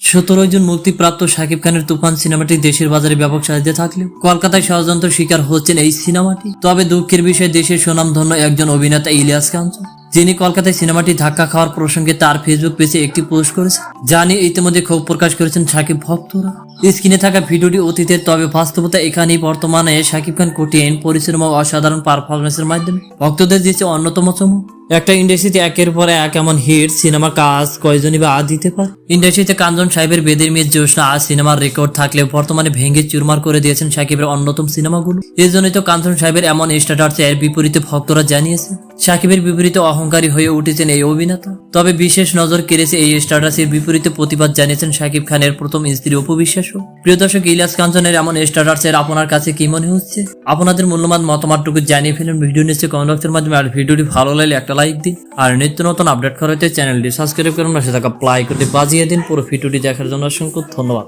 সতেরো জন মুক্তিপ্রাপ্ত শাকিব খানের তুফান সিনেমাটি দেশের বাজারে ব্যাপক চাহিদা থাকলেও কলকাতায় ষড়যন্ত্র শিকার হচ্ছেন এই সিনেমাটি। তবে দুঃখের বিষয়ে, দেশের সুনামধন্য একজন অভিনেতা ইলিয়াস কাঞ্চন, যিনি কলকাতায় সিনেমাটি ধাক্কা খাওয়ার প্রসঙ্গে তার ফেসবুক পেজে একটি পোস্ট করেছে যা নিয়ে ইতিমধ্যে ক্ষোভ প্রকাশ করেছেন শাকিব ভক্তরা। স্ক্রিনে থাকা ভিডিওটি অতীতের তবে বাস্তবতা এখানেই বর্তমানে শাকিব খান কঠিন পরিশ্রম ও অসাধারণ পারফরমেন্সের মাধ্যমে। ভক্তদের দিচ্ছে অন্যতম চমক। একটা ইন্ডাস্ট্রিতে একের পর এক এমন হিট সিনেমা কাজ কয়জনই বা দিতে পারে? ইন্ডাস্ট্রিতে কাঞ্চন সাহেবের বেদের মেয়ে জোসনা আজ সিনেমার রেকর্ড থাকলেও বর্তমানে ভেঙে চুরমার করে দিয়েছেন সাকিবের অন্যতম সিনেমাগুলো। এই জন্যই তো কাঞ্চন সাহেবের এমন স্ট্যাটাস এর বিপরীতে ভক্তরা জানিয়েছে সাকিবের বিপরীতে অহংকারী হয়ে উঠেছেন এই অভিনেতা। তবে বিশেষ নজর কেড়েছে এই স্ট্যাটাসের বিপরীতে প্রতিবাদ জানিয়েছেন সাকিব খানের প্রথম স্ত্রী অপবিশ্বাসও প্রিয় দর্শক, ইলিয়াস কাঞ্চনের এমন স্ট্যাটাসের আপনার কাছে কি মনে হচ্ছে? আপনাদের মূল্যবান মতামতটুকু জানিয়ে ফেলুন ভিডিও নিচ্ছে কমেন্ট বক্সের মাধ্যমে। আর ভিডিওটি ভালো লাগলে একটা লাইক দিন। আর নিত্য নতুন আপডেট করাতে চ্যানেলটি সাবস্ক্রাইব করুন। পাশে থাকা প্লাই করতে বাজিয়ে দিন। পুরো ভিডিওটি দেখার জন্য অসংখ্য ধন্যবাদ।